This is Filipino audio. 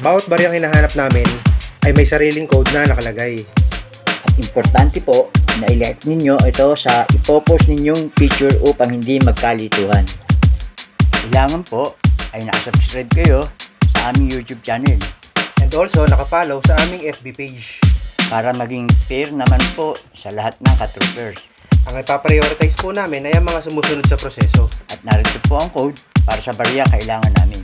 Bawat baryang hinahanap namin ay may sariling code na nakalagay. At importante po na i-like ninyo ito sa ipopost ninyong picture upang hindi magkalituhan. Kailangan po ay nakasubscribe kayo sa aming YouTube channel And also nakafollow sa aming FB page. para maging fair naman po sa lahat ng katroopers. Ang ipaprioritize po namin ay ang mga sumusunod sa proseso. At narito po ang code para sa barya kailangan namin.